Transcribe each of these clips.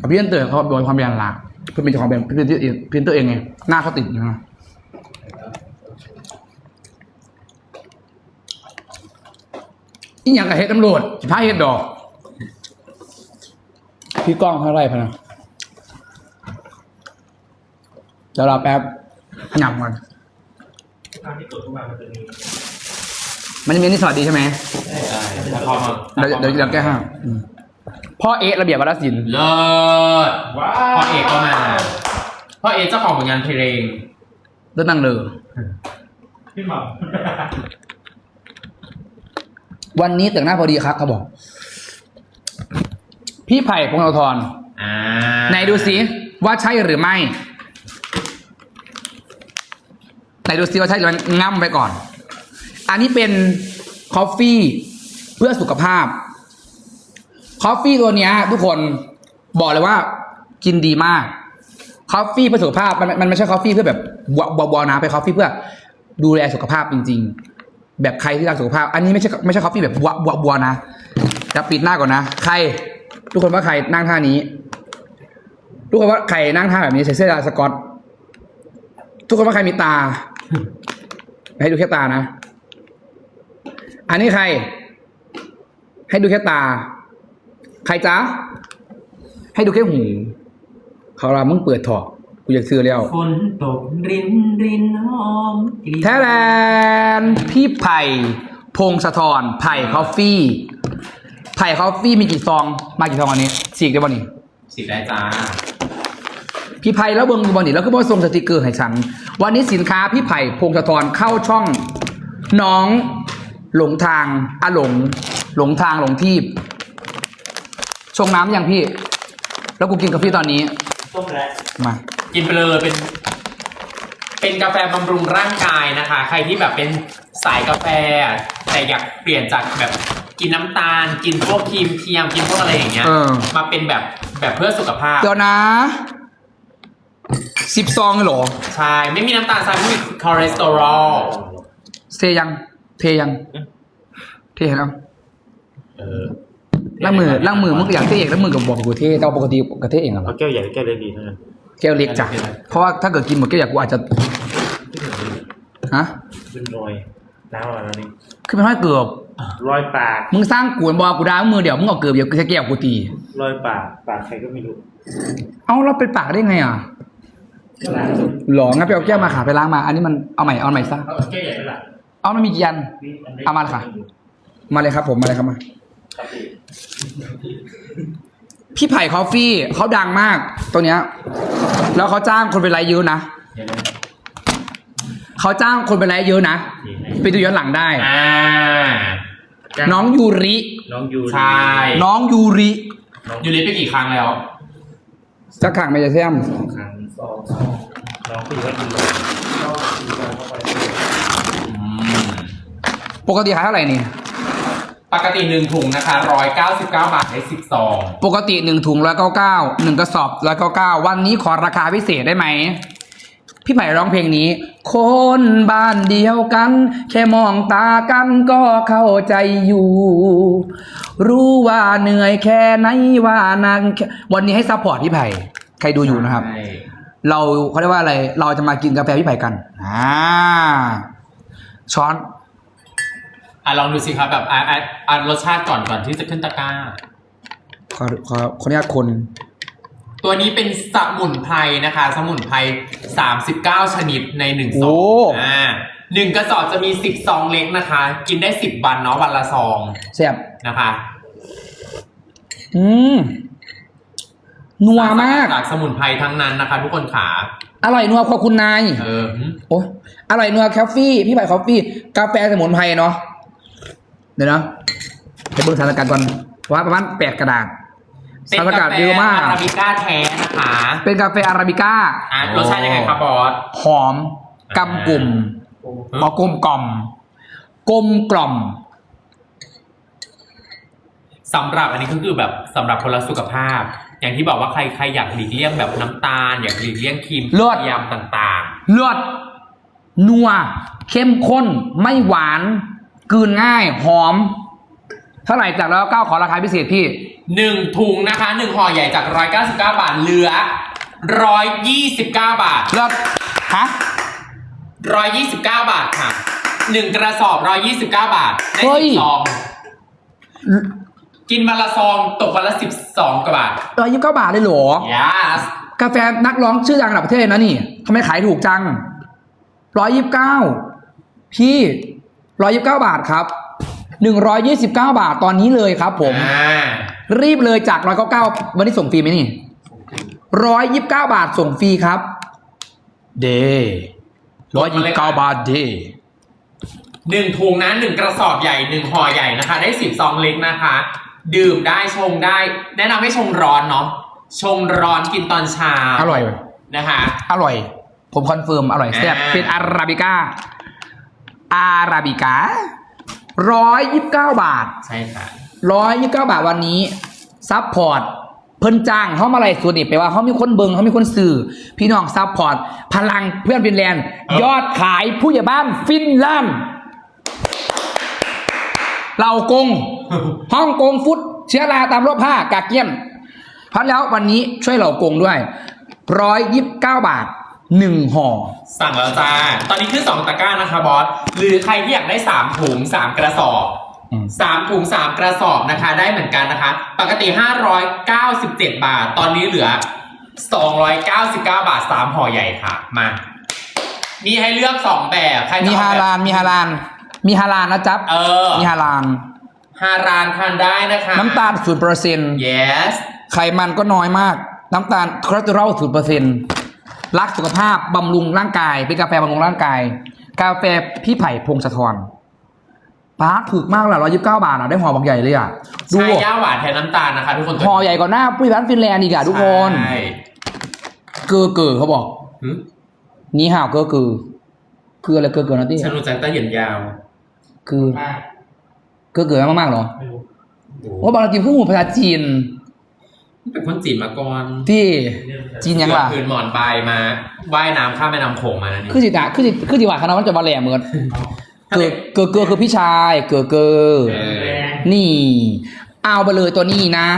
กับพี่เอนเตอร์เขาโดนความเป็นหลักเพื่อนเป็นเจ้าของแบรนด์เพื่อนที่เพื่อนตัวเองไงหน้าเขาติดนะอีหยังกับเฮ็ดตำรวจสิพาเฮ็ดดอก พี่ก้องเท่าไรพะนะเดี๋ยวเราแป๊บหยับก่อนทางที่ตรวจเข้ามามันจะมีมันจะมีนี่สวัสดีใช่ไหมใช่ถ้าเข้ามาเดี๋ยวเดี๋ยวเดี๋ยวแก้ให้อืม พ่อเอ๊ะระเบียบวัฒนศิลป์เลิศว้าพ่อเอกก็มาพ่อเอกเจ้าของผลงานเพลงเลิศนั่งเลยพี่หม่วันนี้แต่งหน้าพอดีครับเขาบอก พี่ไผ่พงศธรอ่าไหนดูสิว่าใช่หรือไม่ไหนดูสิว่าใช่หรือไม่ง่ำไปก่อน อันนี้เป็นคอฟฟี่เพื่อสุขภาพ คอฟฟี่ตัวเนี้ยทุกคนบอกเลยว่ากินดีมากคอฟฟี่เพื่อสุขภาพมันมันไม่ใช่คอฟฟี่เพื่อแบบบวบวบนะเป็นคอฟฟี่เพื่อดูแลสุขภาพจริง ๆ แบบใครที่รักสุขภาพ อันนี้ไม่ใช่ไม่ใช่คอฟฟี่แบบบวบวบวนะจะปิดหน้าก่อนนะใคร ทุกคนว่าใครนั่งท่านี้ ทุกคนว่าใครนั่งท่าแบบนี้ใส่เสื้อลายสกอตทุกคนว่าใครมีตา ให้ดูแค่ตานะ อันนี้ใคร ให้ดูแค่ตา ใครจ๊ะให้ดูแค่หูเขาเรามึงเปิดถอกกูอยากซื้อแล้วฝนตกรินรินหอมกลิ่นแท้แลนพี่ไผ่พงศธรไผ่คอฟฟี่ไผ่คอฟฟี่มีกี่ซอง มากี่ซองอันนี้ฉีกได้ป่ะนี่สีได้จ้าพี่ไผ่แล้วเบิ้งบอลนี่แล้วก็บอส่งสติกเกอร์ให้ฉันวันนี้สินค้าพี่ไผ่พงศธรเข้าช่อง น้อง หลงทางอะหลง หลงทางหลงทีบ ชงน้ำยังพี่ แล้วกูกินกาแฟตอนนี้ ต้มแล้วมา กินไปเลยเป็น เป็นกาแฟบำรุงร่างกายนะคะ ใครที่แบบเป็นสายกาแฟ แต่อยากเปลี่ยนจากแบบกินน้ำตาล กินพวกครีมเทียมกินพวกอะไรอย่างเงี้ย เออ มาเป็นแบบแบบเพื่อสุขภาพ เดี๋ยวนะสิบซองเลยเหรอ ใช่ ไม่มีน้ำตาลทรายไม่มีคอเลสเตอรอลเทยัง เทยังเทแล้วเออ ล้างมือล้างมือมึงอยากเทเองล้างมือกับบอกกูเทแต่ว่าปกติกับเทเองเหรอเอาแก้วใหญ่หรือแก้วเล็กดีเท่านั้นแก้วเล็กจ้ะเพราะว่าถ้าเกิดกินหมดแก้วใหญ่กูอาจจะฮะเป็นรอยน้ำอะไรนี่คือเป็นห้อยเกือบรอยปากมึงสร้างกวนบอกกูดามือเดี๋ยวมึงเอาเกือบเดี๋ยวใช้แก้วกูตีรอยปากปากใครก็ไม่รู้เอ้าเราเป็นปากได้ไงอะหรองั้นไปเอาแก้วมาขาไปล้างมา อันนี้มันเอาใหม่เอาใหม่ซะเอาแก้วใหญ่ไปละเอามันมีกี่อันนี่นนี้เอามาเลยค่ะ มาเลยครับผมมาเลยครับมาครับ พี่พี่ไผ่คอฟฟี่เขาดังมากตัวเนี้ย แล้วเขาจ้างคนไปไลฟ์เยอะนะเดี๋ยวนะเขาจ้างคนไปไลฟ์เยอะนะนี่ไปดูย้อนหลังได้ อ่าน้องยูริ น้องยูใช่น้องยูริยูริไปกี่ครั้งแล้วสักขังไม่จะแซมสองครั้งสองสองน้องคือว่าดีก็ดีการเข้าไปอืมปกติขายเท่าไหร่นี่ ปกติหนึ่งถุงนะคะร้อยเก้าสิบเก้าบาทให้สิบซองปกติหนึ่งถุงร้อยเก้าเก้าหนึ่งกระสอบร้อยเก้าเก้าวันนี้ขอราคาพิเศษได้ไหม พี่ไผ่ร้องเพลงนี้ คนบ้านเดียวกัน แค่มองตากันก็เข้าใจอยู่ รู้ว่าเหนื่อยแค่ไหนว่านางแค่วันนี้ให้ซัพพอร์ตพี่ไผ่ใครดูอยู่นะครับ ใช่เราเขาเรียกว่าอะไร เราจะมากินกาแฟพี่ไผ่กันอ่าช้อน อะลองดูสิครับแบบอะอะอะรสชาติก่อนก่อนที่จะขึ้นตะกร้า ขอขอขออนุญาตคน ตัวนี้เป็นสมุนไพรนะคะ สมุนไพร39 ชนิดในหนึ่งซโอ้องอ่าหนึ่งกระสอบจะมี10ซองเล็กนะคะ กินได้10วันเนาะวันละซองแซ่บนะคะ อืมนัวมาก จากสมุนไพรทั้งนั้นนะคะ ทุกคนขาอร่อยนัวขอบคุณนาย เออหืมโอ้อร่อยนัวคาฟี่พี่ไผ่คอฟฟี่กาแฟสมุนไพรเนาะ เดี๋ยวนะไปเบิ่งสถานการณ์ก่อนว่าประมาณแปดกระดาษเป็นสถานกาการณ์แฟเยอะมากอาราบิก้าแท้นะคะเป็นกาแฟอาราบิก้า อะรสชาติยังไงครับบอส หอมกำกลุ่มอ๋อกลมกล่อมกลมกล่อม สำหรับอันนี้ก็คือแบบสำหรับคนละสุขภาพ อย่างที่บอกว่าใครใครอยากหลีกเลี่ยงแบบน้ำตาล อยากหลีกเลี่ยงครีมเลิศเทียมต่างเลือดนัวเข้มข้น ไม่หวาน กลืนง่ายหอม เท่าไหร่จากแล้วเก้าขอราคาพิเศษพี่ๆหนึ่งถุงนะคะหนึ่งห่อใหญ่จากร้อยเก้าสิบเก้าบาทเหลือร้อยยี่สิบเก้าบาท เลิศฮะร้อยยี่สิบเก้าบาทค่ะหนึ่งกระสอบร้อยยี่สิบเก้าบาทได้สิบซองกินวันละซองตกวันละสิบสองกว่าบาท ร้อยยี่สิบเก้าบาทเลยเหรอ yes กาแฟนักร้องชื่อดังระดับประเทศเลยนะนี่ทำไมขายถูกจังร้อยยี่สิบเก้าพี่ ร้อยยี่สิบเก้าบาทครับหนึ่งร้อยยี่สิบเก้าบาทตอนนี้เลยครับ ผม อ่ารีบเลยจากร้อยเก้าเก้าวันนี้ส่งฟรีไหมนี่ร้อยยี่สิบเก้าบาทส่งฟรีครับ เดร้อยยี่สิบเก้าบาทเดหนึ่งถุงนะหนึ่งกระสอบใหญ่หนึ่งห่อใหญ่นะคะ ได้สิบซองเล็กนะคะ ดื่มได้ชงได้ แนะนำให้ชงร้อนเนาะชงร้อนกินตอนเช้าอร่อย นะคะ อร่อย ผมคอนเฟิร์มอร่อยแซ่บอ่า เป็นอาราบิก้า อาราบิก้าร้อยยี่สิบเก้าบาทใช่ค่ะร้อยยี่สิบเก้าบาทวันนี้ซัพพอร์ตเพิ่นจ้างเขามาอะไรส่วนนี้แปลว่าเขามีคนเบิงเขามีคนสื่อ พี่น้องซัพพอร์ตพลังเพื่อนฟินแลนด์ครับยอดขายผู้ใหญ่บ้านฟินแลนด์เหล่ากงฮ่องกงฟุต เชื้อราตามโรคผ้ากากเกี้ยนเพราะแล้ววันนี้ช่วยเหล่ากงด้วยร้อยยี่สิบเก้าบาท หนึ่งห่อ สั่งแล้วจ้า ตอนนี้ขึ้นสองตะกร้านะคะบอส หรือใครที่อยากได้สามถุงสามกระสอบอืม สามถุงสามกระสอบนะคะ ได้เหมือนกันนะคะ ปกติ 597 บาท ตอนนี้เหลือ 299 บาทสามห่อใหญ่ค่ะ มา มีให้เลือกสองแบบใครจะมีเอฮาแบบลานมีฮาลานมีฮาลานนะจ๊บเออมีฮาลาน ฮารานทานได้นะคะ น้ำตาลศูนย์เปอร์เซ็นต์ yes ไขมันก็น้อยมาก น้ำตาลคอเลสเตอรอลศูนย์เปอร์เซ็นต์ รักสุขภาพบำรุงร่างกาย เป็นกาแฟบำรุงร่างกาย กาแฟพี่ไผ่พงศธรป้าถูกมากเลยร้อยยี่สิบเก้าบาทอะได้ห่อบางใหญ่เลยอะดูใช่ย่าหวานแทนน้ำตาลนะคะทุกคนห่อใหญ่กว่าหน้าผู้ใหญ่บ้านฟินแลนด์อีกอะทุกคนใช่เกอเกอเขาบอกหึนี่ห่าวเกอเกอคืออะไรเกอเกอนะที่ฉันรู้จักแต่เหยียนยาวคือ มากเกอเกอมากๆเหรอไม่รู้ ว่าบางทีเพิ่งหูภาษาจีน เป็นคนจีนมาก่อนที่จีนยังล่ะเสือพื้นหมอนใบมาว่ายน้ำข้ามแม่น้ำโขงมานะนี่คือสิตาคือสิคือสิว่าคณะมันจะมาแหลมเหมือนเกอเกอเกอคือพี่ชาย เกอเกอเออนี่ เอาไปเลยตัวนี้นะ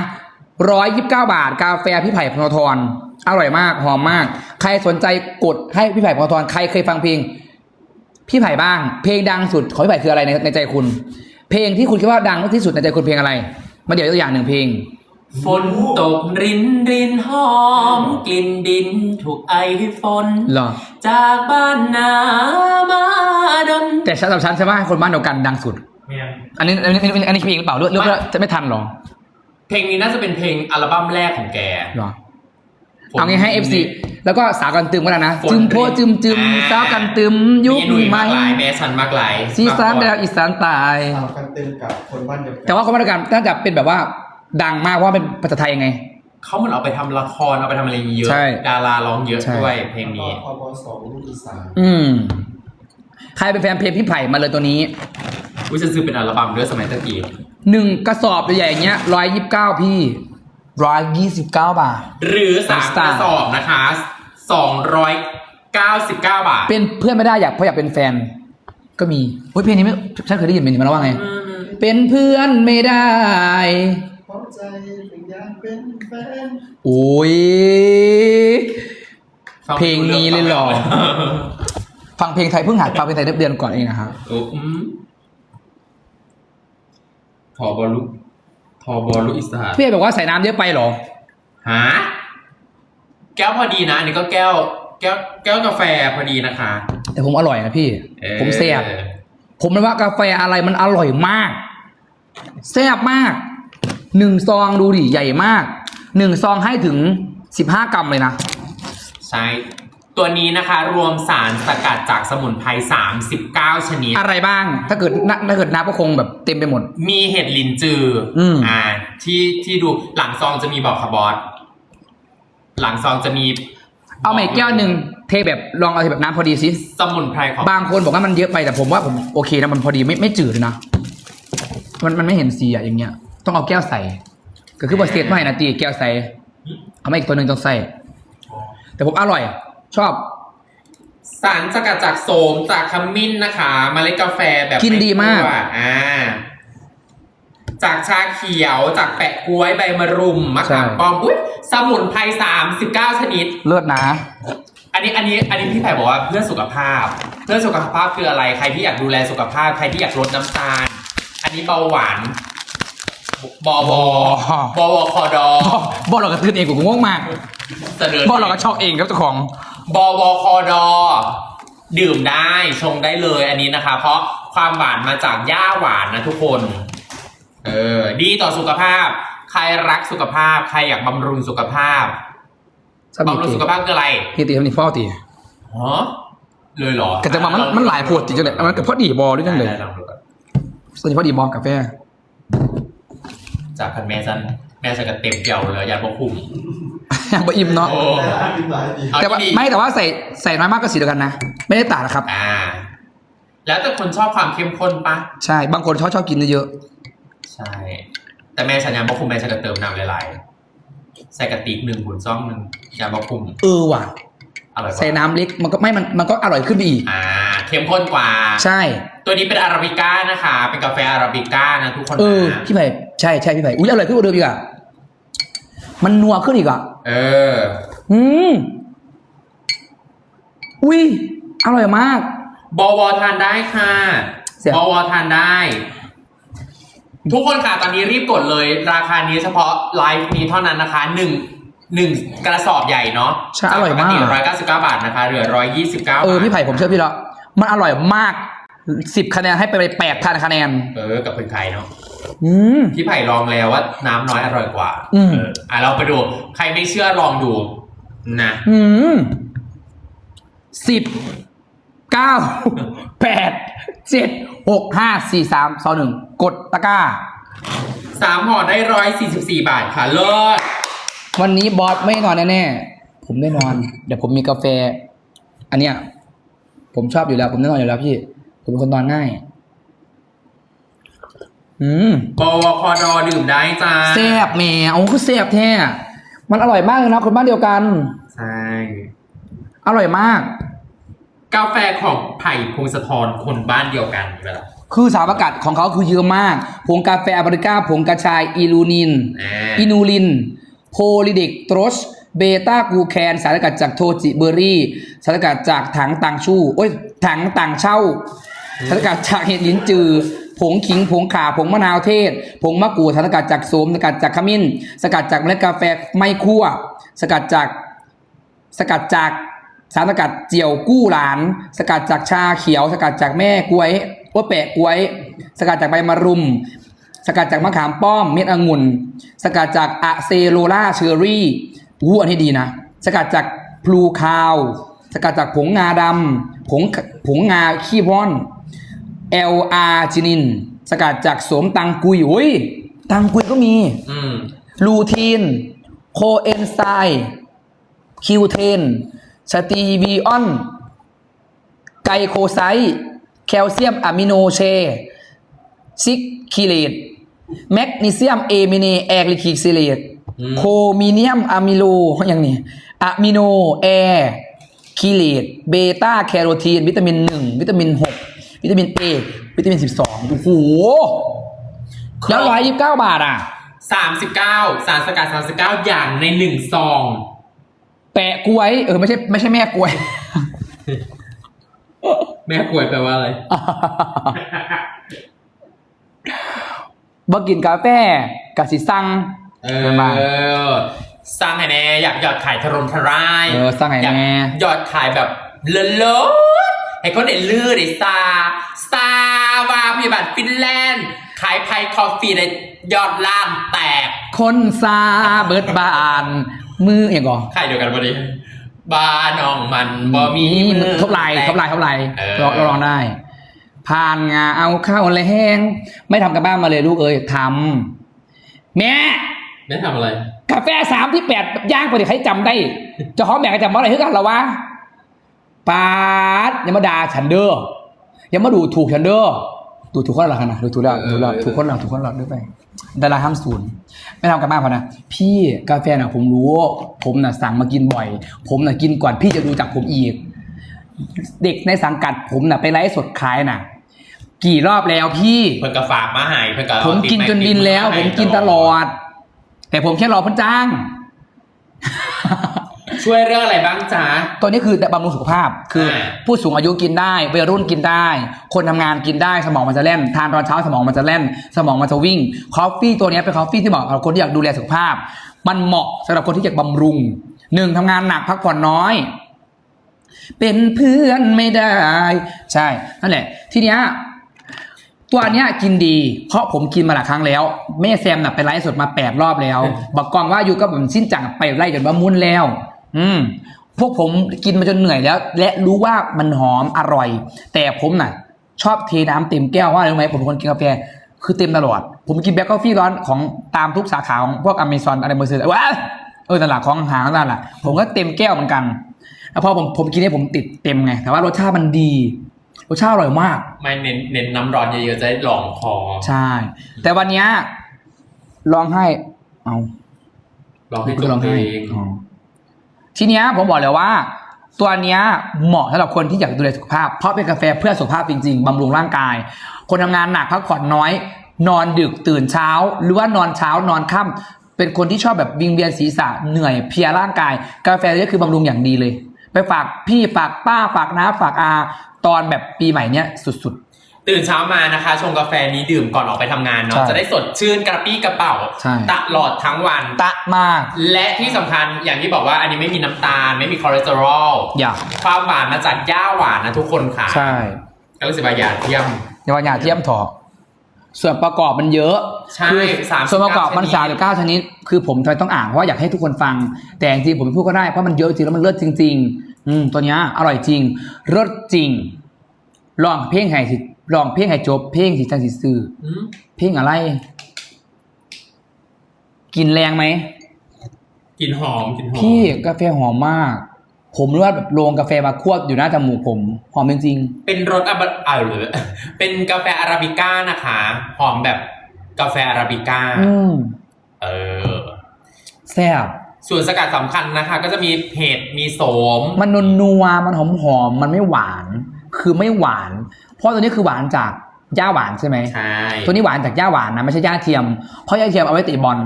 ร้อยยิบเก้าบาท กาแฟพี่ไผ่พงศธรอร่อยมากหอมมาก ใครสนใจกดให้พี่ไผ่พงศธรใครเคยฟังเพลง พี่ไผ่บ้าง เพลงดังสุดของพี่ไผ่คืออะไรในในใจคุณ เพลงที่คุณคิดว่าดังที่สุดในใจคุณเพลงอะไร มาเดี๋ยวยกตัวอย่างหนึ่งเพลง ฝนตกรินรินหอม กลิ่นดินถูกไอฝนเหรอ จากบ้านนามาดนแต่ฉันกับฉันใช่ไหมคนบ้านเดียวกันดังสุด เมียนอันนี้อันนี้อันนี้อันนี้เพลงหรือเปล่าเรื่องเรื่องจะไม่ทันหรอเพลงนี้น่าจะเป็นเพลงอัลบั้มแรกของแกเหรอฝนเอางี้ให้ FC แล้วก็สาวกันตึมก็แล้วนะ ฝนจึมโพจึมจึมอ่า สาวกันตึมยุคมีหนุ่ยไหมมากหลายแม่ฉันมากหลายซีซานแดวอีสานตาย สาวกันตึงกับคนบ้านเดียวกัแต่ว่าคนบ้านเดียวกันน่าจะเป็นแบบว่า ดังมากเพราะว่าเป็นภาษาไทยไง เขาเหมันเอาไปทำละครเอาไปทำอะไรเยอะใช่ดาราร้องเยอะใช่ ด้วยเพลงแล้วนี้ก็พบสองลูกอีสานอืม ใครเป็นแฟนเพลงพี่ไผ่มาเลยตัวนี้วิจะซื้อเป็นอัลบั้มด้วยสมัยตะกี้หนึ่งกระสอบใหญ่ๆอย่างเงี้ยร้อยยี่สิบเก้าพี่ร้อยยี่สิบเก้าบาท หรือสามสกตาร์ระสอบนะคะสองร้อยเก้าสิบเก้าบาทเป็นเพื่อนไม่ได้อยากเพราะอยากเป็นแฟน ก็มีเฮ้ยเพลงนี้ไม่ฉันเคยได้ยินเพลงนี้มาแล้วว่าไง อืมเป็นเพื่อนไม่ได้ เพราะใจเป็นอยากเป็นแฟนโอ้ยฟัเพลงนี้เลยเหรอฟังฟังเพลงไทยเพิ่งหัดฟังเพลงไทยเดือนก่อนเองนะฮะโอ้อืมทอบอลลุกทอบอลลุกอิสระพี่เอกบอกว่าใส่น้ำเยอะไปเหรอฮะแก้วพอดีนะอันนี้ก็แก้ว แก้ว แก้วกาแฟพอดีนะคะ แต่ผมอร่อยนะพี่ เออผมแซ่บผมเลยว่ากาแฟอะไรมันอร่อยมากแซ่บมาก หนึ่งซองดูดิใหญ่มากหนึ่งซองให้ถึงสิบห้ากรัมเลยนะ ใช่ ตัวนี้นะคะรวมสารสกัดจากสมุนไพร 39 ชนิด อะไรบ้าง ถ้าเกิดนับถ้าเกิดนับก็คงแบบเต็มไปหมด มีเห็ดลินจืออม อ่า ที่ที่ดูหลังซองจะมีบอกคาร์บอสหลังซองจะมีเอาใหม่แก้วหนึ่งเทแบบลองเอาเทแบบน้ำพอดีสิ สมุนไพรของ บางคนบอกว่ามันเยอะไปแต่ผมว่าผมโอเคนะมันพอดีไม่ไม่จืดเลยนะ มันมันไม่เห็นสีอะอย่างเงี้ย ต้องเอาแก้วใส่ ก็คือบอเซตไม่นะตีแก้วใส่ เอามาอีกตัวหนึ่งต้องใส่ แต่ผมอร่อย ชอบ สารสกัดจากโสมจากขมิ้นนะคะเมล็ดกาแฟแบบกินดีมาก ไคั่วอ่า จากชาเขียวจากแปะกล้วยใบมะรุมมะขามป้อมอุ้ยสมุนไพรสามสิบเก้าชนิด เลิศนะ อันนี้อันนี้อันนี้พี่ไผ่บอกว่าเพื่อสุขภาพ เพื่อสุขภาพคืออะไร ใครที่อยากดูแลสุขภาพ ใครที่อยากลดน้ำตาล อันนี้เบาหวาน บอบอบอบอคอดอบอลเราก็ตื่นเองกูงงมากเสนอบอลเราก็ช็อกเองครับเจ้าของบอบอคอดอ ดื่มได้ชงได้เลยอันนี้นะคะ เพราะความหวานมาจากหญ้าหวานนะทุกคน เออ ดีต่อสุขภาพ ใครรักสุขภาพ ใครอยากบำรุงสุขภาพสมีบำรุงตีสุขภาพคืออะไรพี่ตีทำนี่พ่อตีฮะเลยเหรอแต่จังหวะมันมันหลายโพดจริงจังเลยมันก็พอดีบอลด้วยจังเลยได้ลองดูก่อนส่วนใหญ่พอดีบอลกาแฟ จากพันแม่ซันแม่ฉันก็เต็มเกี่ยวเลยยาบกคุมยังบ่อิ่มเนาะโอ้แต่อธิบายดีเอาแต่ว่าที่ดีไม่แต่ว่าใส่ใส่น้อยมากก็สีเดียวกันนะ ไม่ได้ต่างนะครับ อ่า แล้วแต่คนชอบความเข้มข้นปะใช่ บางคนชอบชอบกินเยอะใช่ แต่แม่ฉันยาบกคุมแม่ฉันก็เติมน้ำหลายๆใส่กระติกหนึ่งบุนซ่องหนึ่งยาบกคุมๆเออว่ะอร่อยกว่าใส่น้ำเล็กมันก็ไม่มันมันก็อร่อยขึ้นไปอีก อ่า เข้มข้นกว่า ใช่ ตัวนี้เป็นอาราบิก้านะคะ เป็นกาแฟอาราบิก้านะทุกคนเออนะพี่ไผ่ ใช่ใช่พี่ไผ่อุ้ยอร่อยขึ้นกว่าเดิมอีกอะมันนัวขึ้นอีกอะเออ อืมอุ้ยอร่อยมาก บวทานได้ค่ะเสีย บวทานได้ ทุกคนค่ะตอนนี้รีบกดเลย ราคานี้เฉพาะไลฟ์นี้เท่านั้นนะคะหนึ่งหนึ่งกระสอบใหญ่เนาะใช่อร่อยมากปกติร้อยเก้าสิบเก้าบาทนะคะ เหลือร้อยยี่สิบเก้าเออพี่ไผ่ผมเชื่อพี่แล้วมันอร่อยมากสิบคะแนนให้ไปแปดพันคะแนน เออ กับคนไทยเนาะ อืม พี่ไผ่ลองแล้วว่าน้ำน้อยอร่อยกว่าอืม เอออะเราไปดู ใครไม่เชื่อลองดูนะอืมสิบเก้าแปดเจ็ดหกห้าสี่สามสองหนึ่งกดตะกร้า สามห่อได้ร้อยสี่สิบสี่บาทค่ะเลิศวันนี้บอสไม่นอนแน่ๆ ผมได้นอน เดี๋ยวผมมีกาแฟ อันเนี้ย ผมชอบอยู่แล้ว ผมได้นอนอยู่แล้วพี่ ผมเป็นคนนอนง่าย อืมบวคอดอดื่มได้จ้าแซ่บแหมโอ้คือแซ่บแท้มันอร่อยมากเลยนะคนบ้านเดียวกัน ใช่ อร่อยมาก กาแฟของไผ่พงศธรคนบ้านเดียวกันเวลาคือสารสกัดของเขาคือเยอะมากผงกาแฟอเมริกาผงกระชายอิลูนิน อ่าอินูลิน โพลิเด็กโตรสเบต้ากลูแคน สารสกัดจากโทจิเบอร์รี่ สารสกัดจากถังต่างชู่โอ้ยถังต่างเช่า สารสกัดจากเห็ดลิ้นจือ ผงขิงผงข่าผงมะนาวเทศ ผงมะกรูดสกัดจากโสมสกัดจากขมิ้น สกัดจากเมล็ดกาแฟไม่คั่ว สกัดจากสกัดจากสารสกัดเจียวกู้หลาน สกัดจากชาเขียว สกัดจากแม่กล้วยว่าแปะกล้วย สกัดจากใบมะรุม สกัดจากมะขามป้อมเม็ดองุ่น สกัดจากอะเซโรล่าเชอรี่อู้อันนี้ดีนะ สกัดจากพลูคาว สกัดจากผงงาดำผงผงงาขี้ว่อน L R จินิน สกัดจากโสมตังกุยโอ้ยตังกุยก็มี อืม ลูทีน โคเอนไซม์คิวเทน สตีวีออน ไกโคไซต์แคลเซียมอะมิโนเช ซิกคิเลตแมกนีเซียมเอมิเนแอร์ลิคิกซิเลตอืม โคมิเนียมอะมิโลอย่างนี้อะมิโนแอร์คิเลตเบต้าแคโรทีน วิตามิน 1 วิตามิน 6 วิตามิน A วิตามิน 12โอ้โหแล้วร้อยยี่สิบเก้าบาทอะสามสิบเก้าสารสกัดสามสิบเก้าอย่างในหนึ่งซอง แปะกล้วยเออไม่ใช่ไม่ใช่แม่กล้วย แม่กล้วยแปลว่าอะไร บ่กินกาแฟกะสิสั่ง เอเดินมาอสร้างไงแน่อยากหยอดขายทะรมทราย เออสร้างไงแน่ อยากหยอดขายแบบเลอะเลอะให้คนเห็นลือได้ซาซาวาพยาบาลฟินแลนด์ขายไพคอฟฟี่ในยอดล่ามแตก คนซาเบิดบาน มืออย่างก่อขายเดียวกันพอดีบาน้องมันบ่มีมือทบลายแตกทบลายทบลายเออเราเราลองได้ ผ่านงาเอาข้าวแรงไม่ทำกันบ้านมาเลยลูกเอ้ยทำแม่ไม่ทำอะไร กาแฟสามที่แปดย่างไปดิใครจำได้เจะหอมแบ่งกันจำว่าอะไรคือกันเหรอวะปาด อย่ามาด่าฉันเด้ออย่ามาดูถูกฉันเด้อดูถูกคนละขนาดดูถูกแล้วดูถูกแล้วถูกคนละถูกคนละด้วยไปดาราห้ามศูนย์ไม่ทำกันบ้านพอนะพี่กาแฟน่ะผมรู้ ผมน่ะสั่งมากินบ่อย ผมน่ะกินก่อนพี่จะดูจากผมอีก เด็กในสังกัดผมน่ะไปไลฟ์สดขายน่ะ กี่รอบแล้วพี่เพิ่นก็ฝากมาให้เพิ่นก็ผมกินจนบินแล้ว ผมกินตลอด แต่ผมแค่รอเพิ่นจ้าง ช่วยเรื่องอะไรบ้างจ๊ะ ตัวนี้คือบำรุงสุขภาพ คืออา ผู้สูงอายุกินได้วัยรุ่นกินได้ คนทำงานกินได้สมองมันจะเล่น ทานตอนเช้าสมองมันจะเล่น สมองมันจะวิ่ง คอฟฟี่ตัวนี้เป็นคอฟฟี่ที่เหมาะกับคนที่อยากดูแลสุขภาพ มันเหมาะสำหรับคนที่อยากบำรุงหนึ่งทำงานหนักพักผ่อนน้อย เป็นเพื่อนไม่ได้ ใช่นั่นแหละ ทีเนี้ย ตัวเนี้ยกินดี เพราะผมกินมาหลายครั้งแล้วแม่แซมน่ะไปไลฟ์สดมาแปดรอบแล้ว บอกกองว่าอยู่ก็ผมสิ้นจังไปไล่จนว่ามุ่นแล้ว อืมพวกผมกินมาจนเหนื่อยแล้ว และรู้ว่ามันหอมอร่อย แต่ผมน่ะ ชอบเทน้ำเต็มแก้วว่าอะไรรู้ไหมผมเป็นคนกินกาแฟคือเต็มตลอด ผมกินแบล็คกาแฟร้อนของตามทุกสาขาของพวกอเมซอนอะไรมือถือว้าเออตลาดของหางนั่นแหละผมก็เต็มแก้วเหมือนกันแล้วพอผมผมกินเนี่ยผมติดเต็มไง แต่ว่ารสชาติมันดีรสชาติอร่อยมาก ไม่เน้นเน้นน้ำร้อนเยอะๆจะได้หลองคอ ใช่ แต่วันเนี้ยลองให้ เอาลองให้ก็ตัวลองเอให้งอ๋อ ทีเนี้ยผมบอกเลยว่า ตัวเนี้ยเหมาะสำหรับคนที่อยากดูแลสุขภาพ เพราะเป็นกาแฟเพื่อสุขภาพจริงๆบำรุงร่างกาย คนทำงานหนักพักผ่อนน้อย นอนดึกตื่นเช้า หรือว่านอนเช้านอนค่ำเป็นคนที่ชอบแบบวิงเวียนศีรษะเหนื่อยเพลียร่างกาย กาแฟนี้คือบำรุงอย่างดีเลย ไปฝากพี่ฝากป้าฝากน้าฝากอา ตอนแบบปีใหม่เนี้ยสุด ตื่นเช้ามานะคะชงกาแฟนี้ดื่มก่อนออกไปทำงานเนาะใช่ จะได้สดชื่นกระปี้กระเป๋าใช่ตลอดทั้งวันๆตะมาก และที่สำคัญอย่างที่บอกว่าอันนี้ไม่มีน้ำตาล ไม่มีคอเลสเตอรอลอย่าความหวานมาจากย่าหวานนะทุกคนค่ะใช่ก็รู้สึกว่าอย่าเทียม อย่าว่าอย่าเทียมถอส่วนประกอบมันเยอะใช่คือ39ส่วนประกอบมันชนิด สามหรือเก้าชนิด คือผมทำไมต้องอ่านเพราะว่าอยากให้ทุกคนฟัง แต่จริงๆผมไม่พูดก็ได้เพราะมันเยอะจริงแล้วมันเลิศจริง ๆ อืมตัวเนี้ยอร่อยจริงรสจริงลองเพลงไห้สิ ลองเพลงไห้จบ เพลงสิจันสิซื้ออืมเพลงอะไร กินแรงไหม กลินหอมกลินหอมพี่กาแฟหอมมาก ผมรู้ว่าแบบโรงกาแฟมาควบอยู่หน้าจมูกผม หอมจริงเป็นรสอะบะอ่าหรือ เป็นกาแฟอาราบิก้านะคะ หอมแบบกาแฟอาราบิก้า ๆอืมเออ แซ่บส่วนสกัดสำคัญนะคะ ก็จะมีเห็ดมีโสม มันนวลนัวๆมันหอมหอมๆมันไม่หวาน คือไม่หวาน เพราะตัวนี้คือหวานจากย่าหวานใช่ไหมใช่ตัวนี้หวานจากย่าหวานนะไม่ใช่ย่าเทียม เพราะย่าเทียมเอาไว้เตะบอล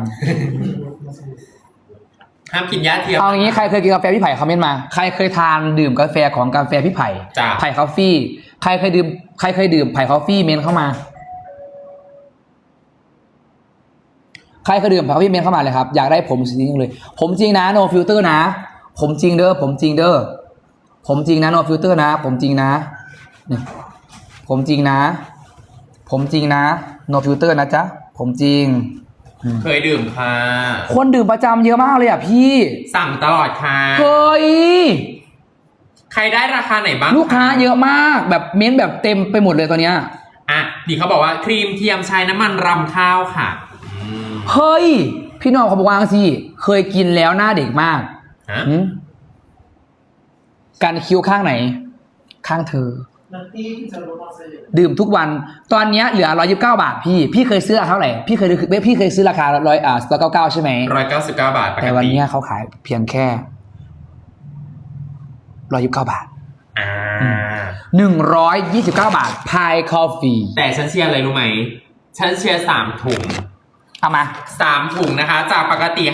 ห้ามกินยาเทียมเอางี้ใครเคยกินกาแฟพี่ไผ่คอมเมนต์มา ใครเคยทานดื่มกาแฟของกาแฟพี่ไผ่จ้ะไผ่คอฟฟี่ ใครเคยดื่มใครเคยดื่มไผ่คอฟฟี่เมนเข้ามา ใครเคยดื่มไผ่คอฟฟี่เมนเข้ามาเลยครับ อยากได้ผมจริงๆเลย ผมจริงนะ no filter นะ ผมจริงเด้อ ผมจริงเด้อ ผมจริงนะ no filter นะ ผมจริงนะนี่ผมจริงนะ ผมจริงนะ no filter นะจ๊ะ ผมจริง เคยดื่มค่ะ คนดื่มประจำเยอะมากเลยอะพี่สั่งตลอดค่ะ เฮ้ยใครได้ราคาไหนบ้างลูกค้าเยอะมากแบบเม้นต์แบบเต็มไปหมดเลยตอนเนี้ย อะนี่เขาบอกว่าครีมเทียมใช้น้ำมันรำข้าวค่ะอืมเฮ้ย พี่น้องเขาบอกว่าสิเคยกินแล้วหน้าเด็กมากฮะ หืม การคิ้วข้างไหน ข้างเธอนัตตี้ที่จะรู้ว่าจะอยู่ดื่มทุกวัน ตอนเนี้ยเหลือร้อยยิบเก้าบาทพี่ พี่เคยซื้อราคาเท่าไหร่ พี่เคยพี่เคยซื้อราคาร้อยอ่าร้อยเก้าเก้าใช่ไหมร้อยเก้าสิบเก้าบาทปกแต่วันติเนี้ยเขาขายเพียงแค่ร้อยยิบเก้าบาทอ่าหนึ่งร้อยยี่สิบเก้าบาทพายคอฟฟี่ แต่ฉันเชียร์อะไรรู้ไหม ฉันเชียร์สามถุง เอามา สามถุงนะคะ จากปกติ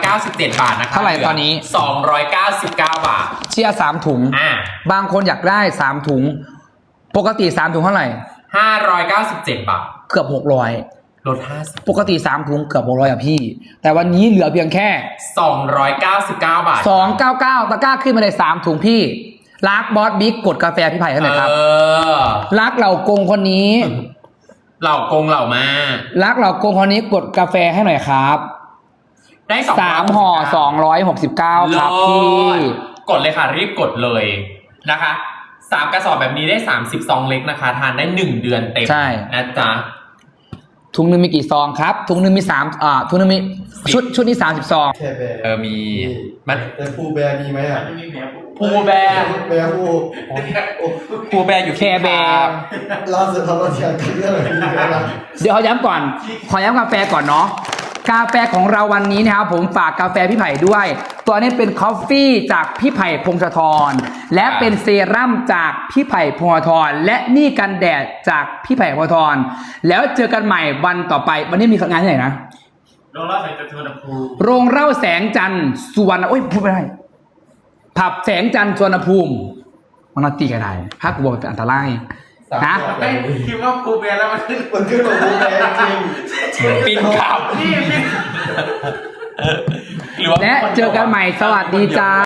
597 บาทนะคะเท่าไหร่ตอนนี้ 299 บาท เชียร์สามถุง อ่าบางคนอยากได้สามถุง ปกติสามถุงเท่าไหร่ 597 บาท เกือบหกร้อยลด 50 ปกติสามถุงเกือบหกร้อยอะพี่ แต่วันนี้เหลือเพียงแค่ 299 บาท สองเก้าเก้าตะกร้าขึ้นมาเลยสามถุงพี่รักบอสบิ๊กกดกาแฟพี่ไผ่ให้หน่อยครับ เออ รักเหล่ากงคนนี้ เหล่ากงเหล่ามา รักเหล่ากงคนนี้กดกาแฟให้หน่อยครับได้สองสามห่อสองร้อยหกสิบเก้าครับพี่กดเลยค่ะรีบกดเลยนะคะสามกระสอบแบบนี้ได้30ซองเล็กนะคะ ทานได้1เดือนเต็มใช่นะจ๊ะถุงหนึ่งมีกี่ซองครับถุงหนึ่งมีสามอ่าถุงหนึ่งมีชุดชุดนี้สามสิบซองแค่แบร์เออมีมันแต่ฟูแบร์มีไหมอะภูแบร์ แบร์ฟูโอ้ภูแบร์อยู่แคร์แบร์ล่าสุดเราเถียงกันเรื่องอะไรนี่กันละเดี๋ยวเขาย้ำก่อน ขอย้ำกาแฟก่อนเนาะกาแฟของเราวันนี้นะครับผมฝากกาแฟพี่ไผ่ด้วย ตัวนี้เป็นคอฟฟี่จากพี่ไผ่พงศธรและเป็นเซรั่มจากพี่ไผ่พงศธรและนี่กันแดดจากพี่ไผ่พงศธรแล้วเจอกันใหม่วันต่อไปวันนี้มีงานที่ไหนนะโดนเล่าใส่กระเทือนภูมิโรงเหล่าแสงจันทร์สุวรรณโอ้ยพูดไม่ได้ ผับแสงจันทร์สุวรรณภูมิมันนาตีกันได้ภาคกลัวเป็นอันตรายนะไม่คิดว่าภูเบียร์แล้วมันขึ้นมันขึ้นมาบูแม่จริงปินขับนี่นี่และเจอกันใหม่สวัสดีจ้า